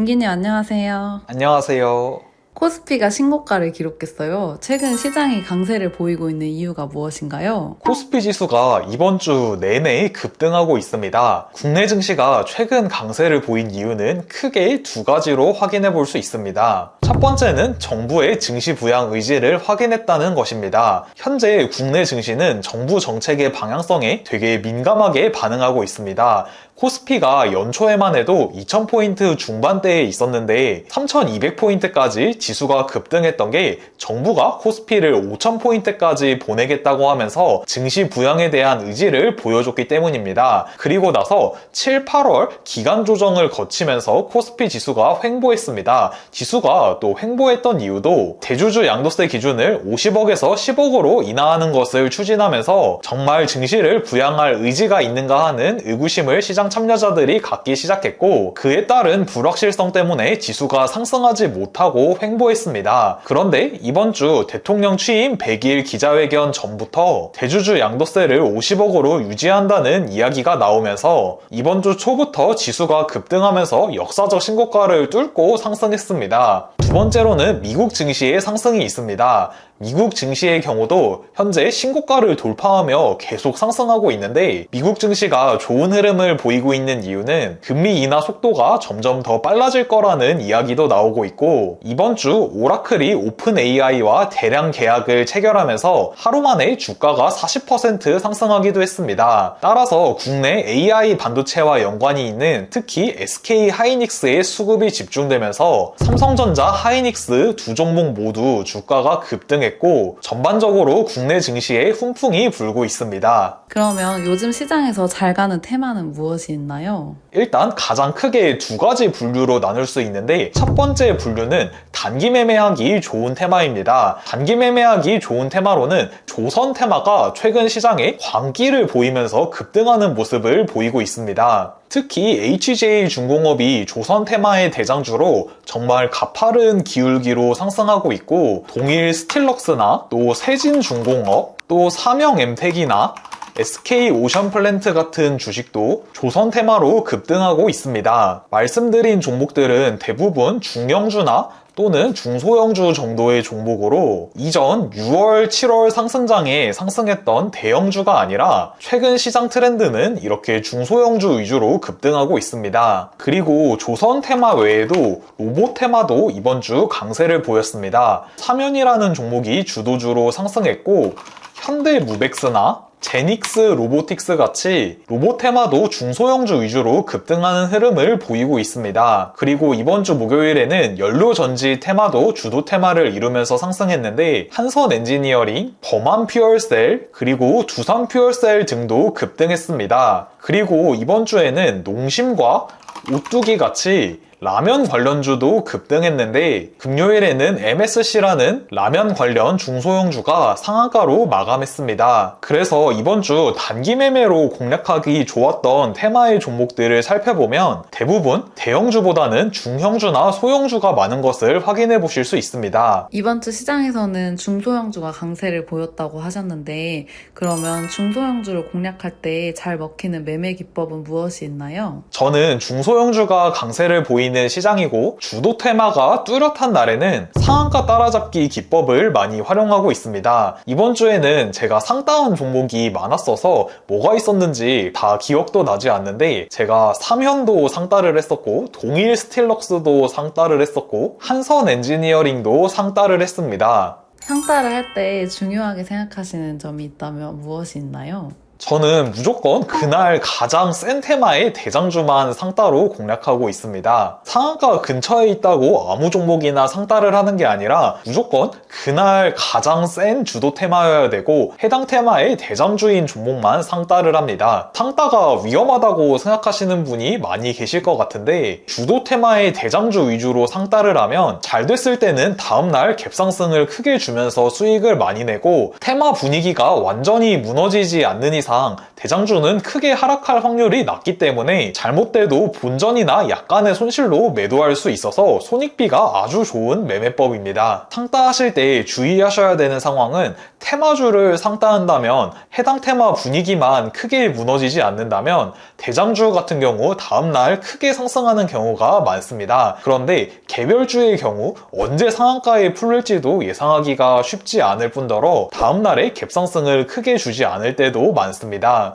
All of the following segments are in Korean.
김기님 안녕하세요. 안녕하세요. 코스피가 신고가를 기록했어요. 최근 시장이 강세를 보이고 있는 이유가 무엇인가요? 코스피 지수가 이번 주 내내 급등하고 있습니다. 국내 증시가 최근 강세를 보인 이유는 크게 두 가지로 확인해 볼 수 있습니다. 첫 번째는 정부의 증시 부양 의지를 확인했다는 것입니다. 현재 국내 증시는 정부 정책의 방향성에 되게 민감하게 반응하고 있습니다. 코스피가 연초에만 해도 2000포인트 중반대에 있었는데 3200포인트까지 지수가 급등했던 게 정부가 코스피를 5000포인트까지 보내겠다고 하면서 증시 부양에 대한 의지를 보여줬기 때문입니다. 그리고 나서 7, 8월 기간 조정을 거치면서 코스피 지수가 횡보했습니다. 지수가 또 횡보했던 이유도 대주주 양도세 기준을 50억에서 10억으로 인하하는 것을 추진하면서 정말 증시를 부양할 의지가 있는가 하는 의구심을 시장 참여자들이 갖기 시작했고 그에 따른 불확실성 때문에 지수가 상승하지 못하고 횡보했습니다. 그런데 이번 주 대통령 취임 100일 기자회견 전부터 대주주 양도세를 50억으로 유지한다는 이야기가 나오면서 이번 주 초부터 지수가 급등하면서 역사적 신고가를 뚫고 상승했습니다. 두 번째로는 미국 증시의 상승이 있습니다. 미국 증시의 경우도 현재 신고가를 돌파하며 계속 상승하고 있는데 미국 증시가 좋은 흐름을 보이고 있는 이유는 금리 인하 속도가 점점 더 빨라질 거라는 이야기도 나오고 있고 이번 주 오라클이 오픈 AI와 대량 계약을 체결하면서 하루 만에 주가가 40% 상승하기도 했습니다. 따라서 국내 AI 반도체와 연관이 있는 특히 SK 하이닉스의 수급이 집중되면서 삼성전자, 하이닉스 두 종목 모두 주가가 급등했고 했고 전반적으로 국내 증시에 훈풍이 불고 있습니다. 그러면 요즘 시장에서 잘 가는 테마는 무엇이 있나요? 일단 가장 크게 두 가지 분류로 나눌 수 있는데 첫 번째 분류는 단기 매매하기 좋은 테마입니다. 단기 매매하기 좋은 테마로는 조선 테마가 최근 시장에 광기를 보이면서 급등하는 모습을 보이고 있습니다. 특히 HJ 중공업이 조선 테마의 대장주로 정말 가파른 기울기로 상승하고 있고 동일 스틸럭스나 또 세진 중공업 또 삼영 엠텍이나 SK 오션 플랜트 같은 주식도 조선 테마로 급등하고 있습니다. 말씀드린 종목들은 대부분 중형주나 또는 중소형주 정도의 종목으로 이전 6월, 7월 상승장에 상승했던 대형주가 아니라 최근 시장 트렌드는 이렇게 중소형주 위주로 급등하고 있습니다. 그리고 조선 테마 외에도 로봇 테마도 이번 주 강세를 보였습니다. 사면이라는 종목이 주도주로 상승했고 현대무백스나 제닉스 로보틱스 같이 로봇 테마도 중소형주 위주로 급등하는 흐름을 보이고 있습니다. 그리고 이번 주 목요일에는 연료 전지 테마도 주도 테마를 이루면서 상승했는데 한선 엔지니어링, 범한 퓨얼셀, 그리고 두산 퓨얼셀 등도 급등했습니다. 그리고 이번 주에는 농심과 오뚜기 같이 라면 관련주도 급등했는데 금요일에는 MSC라는 라면 관련 중소형주가 상한가로 마감했습니다. 그래서 이번 주 단기 매매로 공략하기 좋았던 테마의 종목들을 살펴보면 대부분 대형주보다는 중형주나 소형주가 많은 것을 확인해 보실 수 있습니다. 이번 주 시장에서는 중소형주가 강세를 보였다고 하셨는데 그러면 중소형주를 공략할 때 잘 먹히는 매매 기법은 무엇이 있나요? 저는 중소형주가 강세를 보이는 시장이고 주도 테마가 뚜렷한 날에는 상한가 따라잡기 기법을 많이 활용하고 있습니다. 이번 주에는 제가 상따운 종목이 많았어서 뭐가 있었는지 다 기억도 나지 않는데 제가 삼현도 상따를 했었고 동일 스틸럭스도 상따를 했었고 한선 엔지니어링도 상따를 했습니다. 상따를 할 때 중요하게 생각하시는 점이 있다면 무엇이 있나요? 저는 무조건 그날 가장 센 테마의 대장주만 상따로 공략하고 있습니다. 상한가 근처에 있다고 아무 종목이나 상따를 하는 게 아니라 무조건 그날 가장 센 주도 테마여야 되고 해당 테마의 대장주인 종목만 상따를 합니다. 상따가 위험하다고 생각하시는 분이 많이 계실 것 같은데 주도 테마의 대장주 위주로 상따를 하면 잘 됐을 때는 다음날 갭상승을 크게 주면서 수익을 많이 내고 테마 분위기가 완전히 무너지지 않는 이상 이상 대장주는 크게 하락할 확률이 낮기 때문에 잘못돼도 본전이나 약간의 손실로 매도할 수 있어서 손익비가 아주 좋은 매매법입니다. 상따하실 때 주의하셔야 되는 상황은 테마주를 상따한다면 해당 테마 분위기만 크게 무너지지 않는다면 대장주 같은 경우 다음날 크게 상승하는 경우가 많습니다. 그런데 개별주의 경우 언제 상한가에 풀릴지도 예상하기가 쉽지 않을 뿐더러 다음날에 갭상승을 크게 주지 않을 때도 많습니다.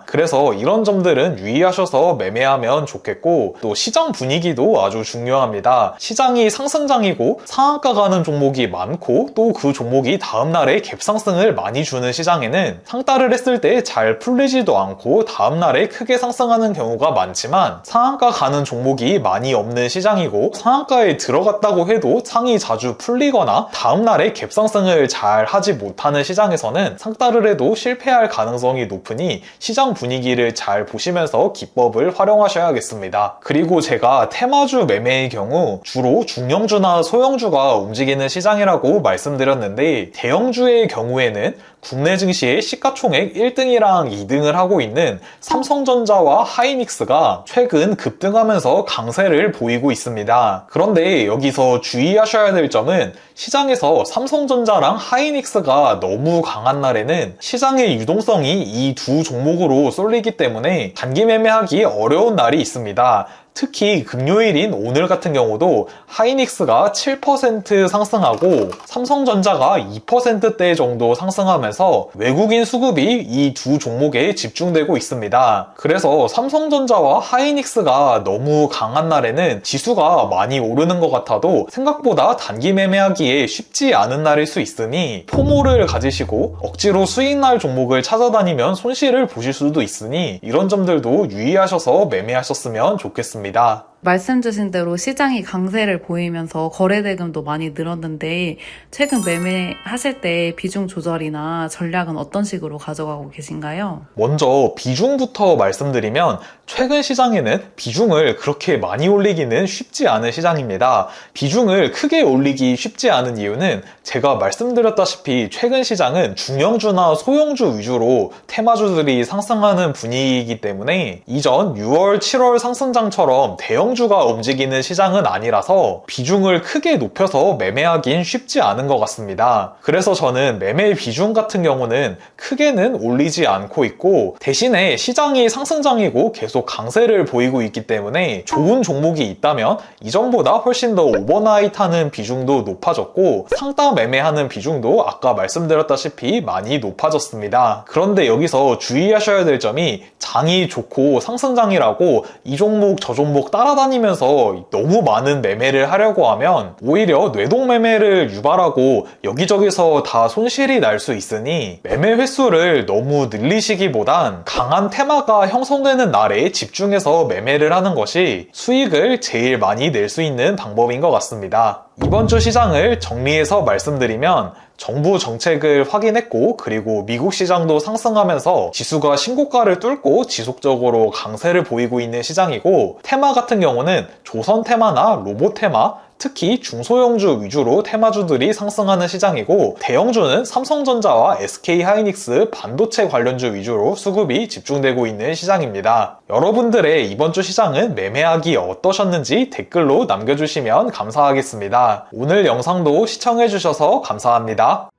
그래서 이런 점들은 유의하셔서 매매하면 좋겠고 또 시장 분위기도 아주 중요합니다. 시장이 상승장이고 상한가 가는 종목이 많고 또 그 종목이 다음날에 갭상승을 많이 주는 시장에는 상따를 했을 때 잘 풀리지도 않고 다음날에 크게 상승하는 경우가 많지만 상한가 가는 종목이 많이 없는 시장이고 상한가에 들어갔다고 해도 상이 자주 풀리거나 다음날에 갭상승을 잘 하지 못하는 시장에서는 상따를 해도 실패할 가능성이 높으니 시장 분위기를 잘 보시면서 기법을 활용하셔야겠습니다. 그리고 제가 테마주 매매의 경우 주로 중형주나 소형주가 움직이는 시장이라고 말씀드렸는데 대형주의 경우에는 국내 증시의 시가총액 1등이랑 2등을 하고 있는 삼성전자와 하이닉스가 최근 급등하면서 강세를 보이고 있습니다. 그런데 여기서 주의하셔야 될 점은 시장에서 삼성전자랑 하이닉스가 너무 강한 날에는 시장의 유동성이 이 두 종목으로 쏠리기 때문에 단기 매매하기 어려운 날이 있습니다. 특히 금요일인 오늘 같은 경우도 하이닉스가 7% 상승하고 삼성전자가 2%대 정도 상승하면서 외국인 수급이 이 두 종목에 집중되고 있습니다. 그래서 삼성전자와 하이닉스가 너무 강한 날에는 지수가 많이 오르는 것 같아도 생각보다 단기 매매하기에 쉽지 않은 날일 수 있으니 포모를 가지시고 억지로 수익날 종목을 찾아다니면 손실을 보실 수도 있으니 이런 점들도 유의하셔서 매매하셨으면 좋겠습니다. 是的。 말씀 주신 대로 시장이 강세를 보이면서 거래 대금도 많이 늘었는데 최근 매매하실 때 비중 조절이나 전략은 어떤 식으로 가져가고 계신가요? 먼저 비중부터 말씀드리면 최근 시장에는 비중을 그렇게 많이 올리기는 쉽지 않은 시장입니다. 비중을 크게 올리기 쉽지 않은 이유는 제가 말씀드렸다시피 최근 시장은 중형주나 소형주 위주로 테마주들이 상승하는 분위기이기 때문에 이전 6월, 7월 상승장처럼 대형 주가 움직이는 시장은 아니라서 비중을 크게 높여서 매매하긴 쉽지 않은 것 같습니다. 그래서 저는 매매 비중 같은 경우는 크게는 올리지 않고 있고 대신에 시장이 상승장이고 계속 강세를 보이고 있기 때문에 좋은 종목이 있다면 이전보다 훨씬 더 오버나잇하는 비중도 높아졌고 상따 매매하는 비중도 아까 말씀드렸다시피 많이 높아졌습니다. 그런데 여기서 주의하셔야 될 점이 장이 좋고 상승장이라고 이 종목 저 종목 따라 다니면서 너무 많은 매매를 하려고 하면 오히려 뇌동 매매를 유발하고 여기저기서 다 손실이 날 수 있으니 매매 횟수를 너무 늘리시기보단 강한 테마가 형성되는 날에 집중해서 매매를 하는 것이 수익을 제일 많이 낼 수 있는 방법인 것 같습니다. 이번 주 시장을 정리해서 말씀드리면 정부 정책을 확인했고 그리고 미국 시장도 상승하면서 지수가 신고가를 뚫고 지속적으로 강세를 보이고 있는 시장이고 테마 같은 경우는 조선 테마나 로봇 테마 특히 중소형주 위주로 테마주들이 상승하는 시장이고 대형주는 삼성전자와 SK 하이닉스 반도체 관련주 위주로 수급이 집중되고 있는 시장입니다. 여러분들의 이번 주 시장은 매매하기 어떠셨는지 댓글로 남겨주시면 감사하겠습니다. 오늘 영상도 시청해주셔서 감사합니다.